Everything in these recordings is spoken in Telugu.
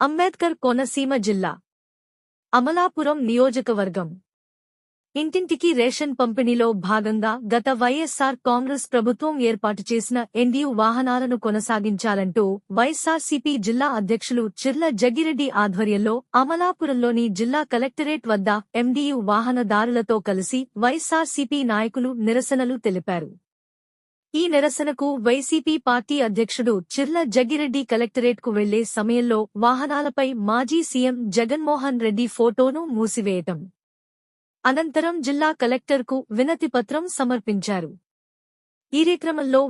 అంబేద్కర్ కోనసీమ జిల్లా అమలాపురం నియోజకవర్గం. ఇంటింటికి రేషన్ పంపిణీలో భాగంగా గత వైఎస్సార్ కాంగ్రెస్ ప్రభుత్వం ఏర్పాటు చేసిన ఎన్డీయూ వాహనాలను కొనసాగించాలంటూ వైఎస్సార్సీపీ జిల్లా అధ్యక్షులు చిర్ల జగ్గిరెడ్డి ఆధ్వర్యంలో అమలాపురంలోని జిల్లా కలెక్టరేట్ వద్ద ఎండీయూ వాహనదారులతో కలిసి వైఎస్సార్సీపీ నాయకులు నిరసనలు తెలిపారు. ఈ నిరసనకు వైసీపీ పార్టీ అధ్యక్షుడు చిర్ల జగ్గిరెడ్డి కలెక్టరేట్కు వెళ్ళే సమయంలో వాహనాలపై మాజీ సీఎం జగన్మోహన్ రెడ్డి ఫోటోను మూసివేయటం. అనంతరం జిల్లా కలెక్టర్కు వినతిపత్రం సమర్పించారు. ఈ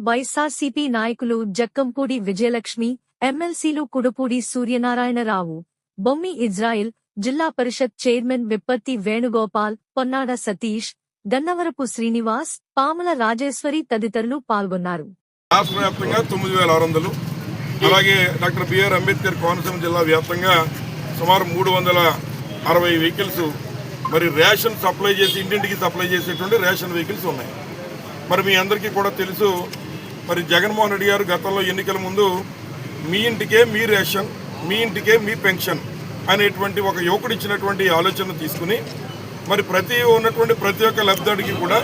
వైఎస్సార్సీపీ నాయకులు జక్కంపూడి విజయలక్ష్మి ఎమ్మెల్సీలు కుడుపూడి సూర్యనారాయణరావు బొమ్మి ఇజ్రాయిల్ జిల్లా పరిషత్ చైర్మన్ విప్పత్తి వేణుగోపాల్ పొన్నాడ సతీష్ గన్నవరపు శ్రీనివాస్ పాముల రాజేశ్వరి తదితరులు పాల్గొన్నారు. రాష్ట్ర వ్యాప్తంగా తొమ్మిది వేల ఆరు వందలు. అలాగే డాక్టర్ బిఆర్ అంబేద్కర్ కోనసీమ జిల్లా వ్యాప్తంగా సుమారు మూడు వందల అరవై వెహికల్స్ మరి రేషన్ సప్లై చేసి ఇంటింటికి సప్లై చేసేటువంటి రేషన్ వెహికల్స్ ఉన్నాయి. మరి మీ అందరికీ కూడా తెలుసు మరి జగన్మోహన్ రెడ్డి గారు గతంలో ఎన్నికల ముందు మీ ఇంటికే మీ రేషన్ మీ ఇంటికే మీ పెన్షన్ అనేటువంటి ఒక యువకుడు ఇచ్చినటువంటి ఆలోచన తీసుకుని మరి ప్రతి ఉన్నటువంటి ప్రతి ఒక్క లబ్ధాడికి కూడా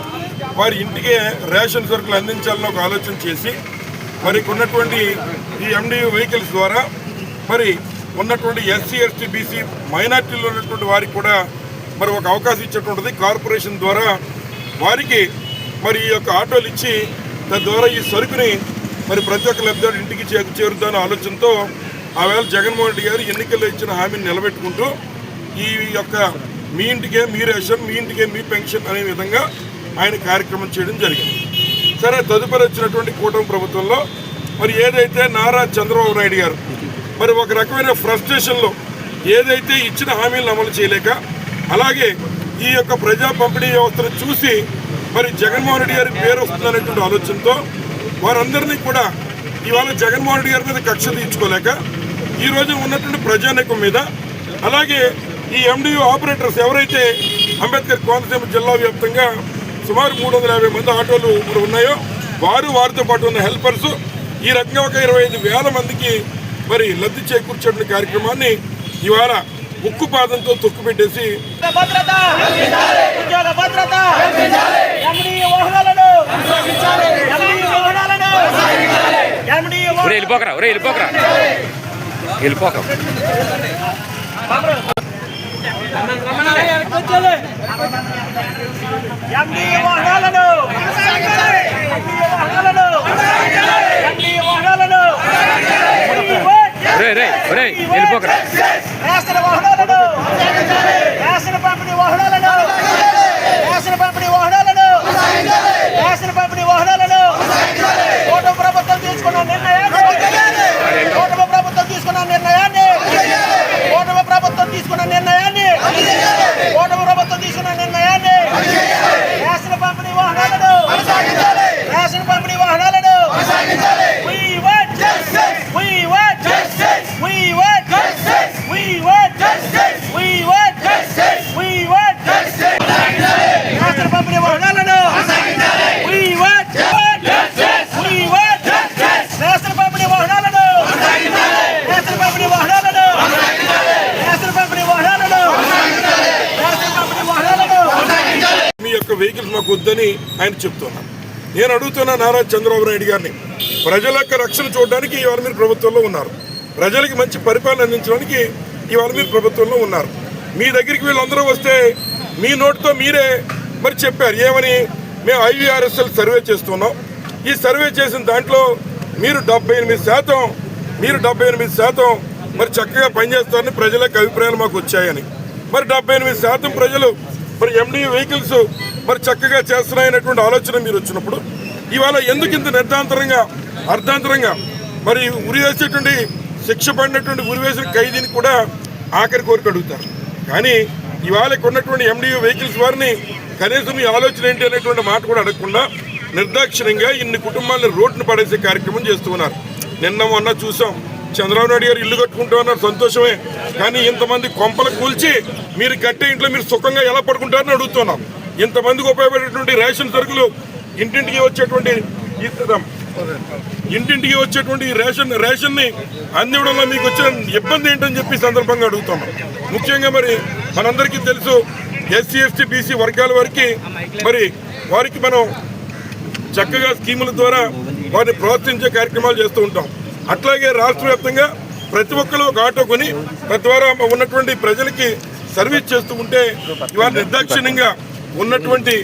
వారి ఇంటికే రేషన్ సరుకులు అందించాలని ఒక ఆలోచన చేసి మరి ఉన్నటువంటి ఈ ఎండి వెహికల్స్ ద్వారా మరి ఉన్నటువంటి ఎస్సీ ఎస్టీ బీసీ మైనార్టీలో ఉన్నటువంటి వారికి కూడా మరి ఒక అవకాశం ఇచ్చేటువంటిది. కార్పొరేషన్ ద్వారా వారికి మరి ఈ యొక్క ఆటోలు ఇచ్చి తద్వారా ఈ సరుకుని మరి ప్రతి ఒక్క లబ్ధాడు ఇంటికి చే ఆలోచనతో ఆవేళ జగన్మోహన్ రెడ్డి గారు ఎన్నికల్లో ఇచ్చిన హామీని నిలబెట్టుకుంటూ ఈ యొక్క మీ ఇంటికే మీ రేషన్ మీ ఇంటికే మీ పెన్షన్ అనే విధంగా ఆయన కార్యక్రమం చేయడం జరిగింది. సరే తదుపరి వచ్చినటువంటి కూటమి ప్రభుత్వంలో మరి ఏదైతే నారా చంద్రబాబు నాయుడు గారు మరి ఒక రకమైన ఫ్రస్ట్రేషన్లో ఏదైతే ఇచ్చిన హామీలను అమలు చేయలేక అలాగే ఈ యొక్క ప్రజా పంపిణీ వ్యవస్థను చూసి మరి జగన్మోహన్ రెడ్డి గారి పేరు వస్తుందనేటువంటి ఆలోచనతో వారందరినీ కూడా ఇవాళ జగన్మోహన్ రెడ్డి గారి మీద కక్ష తీర్చుకోలేక ఈ రోజు ఉన్నటువంటి ప్రజానీకం మీద అలాగే ఈ ఎండియు ఆపరేటర్స్ ఎవరైతే అంబేద్కర్ కోనసీమ జిల్లా వ్యాప్తంగా సుమారు మూడు వందల యాభై మంది ఆటోలు ఇప్పుడు ఉన్నాయో వారు వారితో పాటు ఉన్న హెల్పర్స్ ఈ రకంగా ఒక ఇరవై ఐదు వేల మందికి మరి లబ్ధి చేకూర్చేటువంటి కార్యక్రమాన్ని ఇవాళ ఉక్కు పాదంతో తొక్కు పెట్టేసి వెళ్ళిపోకరా వెళ్ళిపోకరా. వెళ్ళిపోకరా. రే రే రే వెళ్ళిపోకరా రేషన్ వాహనాలను రేషన్ పంపిణీ వాహనాలను రేషన్ పంపిణీ వాహనాలను రేషన్ పంపిణీ వాహనాలను కూటమి ప్రభుత్వం తీసుకున్న నిర్ణయాన్ని కూటమి ప్రభుత్వం తీసుకున్న నిర్ణయాన్ని కూటమి ప్రభుత్వం తీసుకున్న నిర్ణయాన్ని కూటమి ప్రభుత్వం తీసుకున్న నిర్ణయాన్ని రేషన్ పంపిణీ వాహనాలను రేషన్ పంపిణీ వాహనాలను We want justice. We want justice. We want justice. We want justice. We want justice. We want justice. Ration పంపిణీ వాహనాలను We want justice. We want justice. Ration పంపిణీ వాహనాలను రేషన్ పంపిణీ వాహనాలను రేషన్ పంపిణీ వాహనాలను రేషన్ పంపిణీ వాహనాలను మీ యొక్క వెహికల్స్ మాకు వద్దని ఆయన చెప్తున్నారు. నేను అడుగుతున్నా నారా చంద్రబాబు నాయుడు గారిని ప్రజల యొక్క రక్షణ చూడడానికి ఇవాళ మీరు ప్రభుత్వంలో ఉన్నారు. ప్రజలకి మంచి పరిపాలన అందించడానికి ఇవాళ మీరు ప్రభుత్వంలో ఉన్నారు. మీ దగ్గరికి వీళ్ళందరూ వస్తే మీ నోటితో మీరే మరి చెప్పారు. ఏమని? మేము ఐవీఆర్ఎస్ఎల్ సర్వే చేస్తున్నాం. ఈ సర్వే చేసిన దాంట్లో మీరు డెబ్బై ఎనిమిది శాతం మీరు డెబ్బై ఎనిమిది శాతం మరి చక్కగా పనిచేస్తారని ప్రజలకు అభిప్రాయాలు మాకు వచ్చాయని. మరి డెబ్బై ఎనిమిది శాతం ప్రజలు మరి ఎండి వెహికల్స్ మరి చక్కగా చేస్తున్నాయనేటువంటి ఆలోచన మీరు వచ్చినప్పుడు ఇవాళ ఎందుకు ఇంత నిర్ధాంతరంగా అర్ధాంతరంగా మరి ఉరివేసేటువంటి శిక్ష పడినటువంటి ఉరివేసిన ఖైదీని కూడా ఆఖరి కోరిక అడుగుతారు. కానీ ఇవాళ ఉన్నటువంటి ఎండియూ వెహికల్స్ వారిని కనీసం ఈ ఆలోచన ఏంటి అనేటువంటి మాట కూడా అడగకుండా నిర్దాక్షిణ్యంగా ఇన్ని కుటుంబాలను రోడ్డును పడేసే కార్యక్రమం చేస్తున్నారు నిన్న మొన్న చూసాం. చంద్రబాబు నాయుడు గారు ఇల్లు కట్టుకుంటూ ఉన్నారు సంతోషమే. కానీ ఇంతమంది కొంపలు కూల్చి మీరు కట్టే ఇంట్లో మీరు సుఖంగా ఎలా పడుకుంటారని అడుగుతున్నాం. ఇంతమందికి ఉపయోగపడేటువంటి రేషన్ సరుకులు ఇంటింటికి వచ్చేటువంటి ఇంటింటికి వచ్చేటువంటి రేషన్ రేషన్ని అందివ్వడంలో మీకు వచ్చిన ఇబ్బంది ఏంటని చెప్పి సందర్భంగా అడుగుతున్నాం. ముఖ్యంగా మరి మనందరికీ తెలుసు ఎస్సీ ఎస్టీ బీసీ వర్గాల వారికి మరి వారికి మనం చక్కగా స్కీముల ద్వారా వారిని ప్రోత్సహించే కార్యక్రమాలు చేస్తూ ఉంటాం. అట్లాగే రాష్ట్ర వ్యాప్తంగా ప్రతి ఒక్కరు ఒక ఆటో కొని తద్వారా ఉన్నటువంటి ప్రజలకి సర్వీస్ చేస్తూ ఉంటే ఇవాళ నిర్దాక్షిణ్యంగా ఉన్నటువంటి